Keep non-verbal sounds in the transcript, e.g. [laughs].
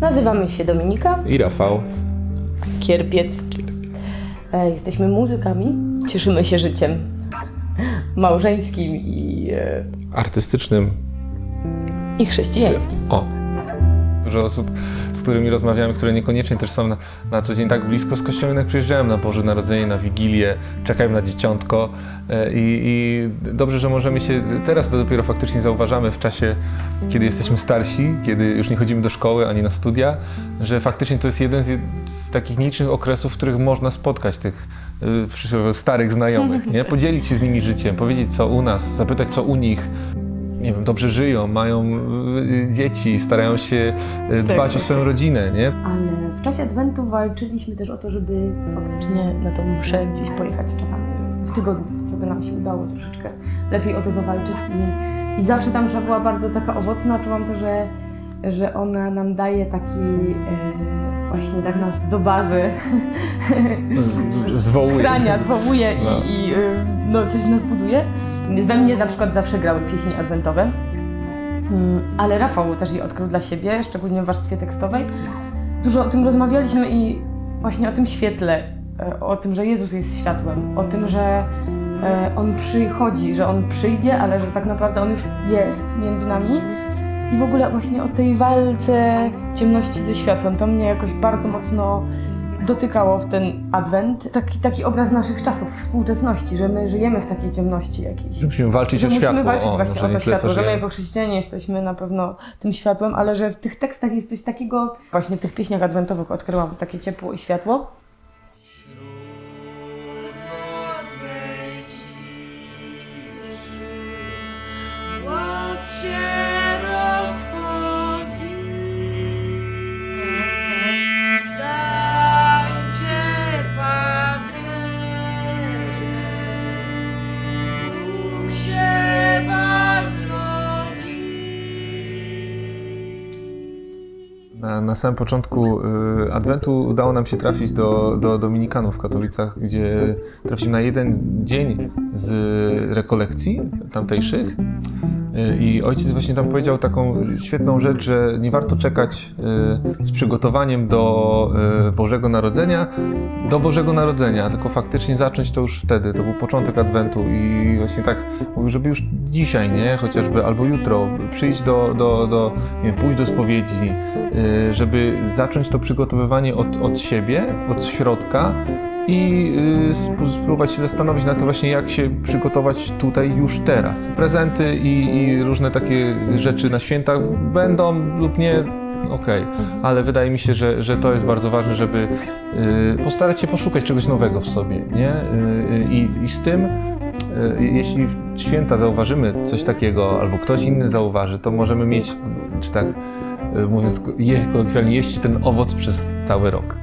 Nazywamy się Dominika I Rafał. Kierpiec. E, Jesteśmy muzykami. Cieszymy się życiem małżeńskim i, e, Artystycznym. i chrześcijańskim. O. Dużo osób, z którymi rozmawiamy, które niekoniecznie też są na, na co dzień tak blisko z kościołem, jednak przyjeżdżają na Boże Narodzenie, na Wigilię, czekają na dzieciątko e, i, i dobrze, że możemy się, teraz to dopiero faktycznie zauważamy w czasie, kiedy jesteśmy starsi, kiedy już nie chodzimy do szkoły ani na studia, że faktycznie to jest jeden z, z takich nielicznych okresów, w których można spotkać tych przysłowiowo starych znajomych, nie? Podzielić się z nimi życiem, powiedzieć co u nas, zapytać co u nich, nie wiem, dobrze żyją, mają y, dzieci, starają się y, dbać Tak. o swoją rodzinę, nie? Ale w czasie Adwentu walczyliśmy też o to, żeby faktycznie na tą mszę gdzieś pojechać czasami w tygodniu, żeby nam się udało troszeczkę lepiej o to zawalczyć. I, i zawsze ta msza była bardzo taka owocna. Czułam to, że, że ona nam daje taki e, właśnie tak nas do bazy [laughs] Z- Zwołuje. schrania, zwołuje i, No. i y, no, coś w nas buduje. We mnie na przykład zawsze grały pieśni adwentowe, Mm, ale Rafał też je odkrył dla siebie, szczególnie w warstwie tekstowej. Dużo o tym rozmawialiśmy i właśnie o tym świetle, e, o tym, że Jezus jest światłem, o tym, że e, On przychodzi, że On przyjdzie, ale że tak naprawdę On już jest między nami. I w ogóle właśnie o tej walce ciemności ze światłem. To mnie jakoś bardzo mocno dotykało w ten adwent. Taki, taki obraz naszych czasów, współczesności, że my żyjemy w takiej ciemności jakiejś. Że musimy walczyć Że o musimy światło. walczyć o, właśnie o to światło, że my jako chrześcijanie jesteśmy na pewno tym światłem, ale że w tych tekstach jest coś takiego, właśnie w tych pieśniach adwentowych odkryłam takie ciepło i światło. Na, na samym początku y, Adwentu udało nam się trafić do, do Dominikanów w Katowicach, gdzie trafiliśmy na jeden dzień z rekolekcji tamtejszych. Y, I ojciec właśnie tam powiedział taką świetną rzecz, że nie warto czekać y, z przygotowaniem do y, Bożego Narodzenia, do Bożego Narodzenia, tylko faktycznie zacząć to już wtedy. To był początek Adwentu i właśnie tak mówił, żeby już dzisiaj, nie, chociażby albo jutro przyjść do, do, do nie wiem, pójść do spowiedzi, żeby zacząć to przygotowywanie od, od siebie, od środka i y, sp- spróbować się zastanowić na to właśnie, jak się przygotować tutaj już teraz. Prezenty i, i różne takie rzeczy na święta będą lub nie, okej, ale wydaje mi się, że, że to jest bardzo ważne, żeby y, postarać się poszukać czegoś nowego w sobie, nie? Y, I, i z tym, jeśli w święta zauważymy coś takiego, albo ktoś inny zauważy, to możemy mieć, czy tak mówiąc je, jeść ten owoc przez cały rok.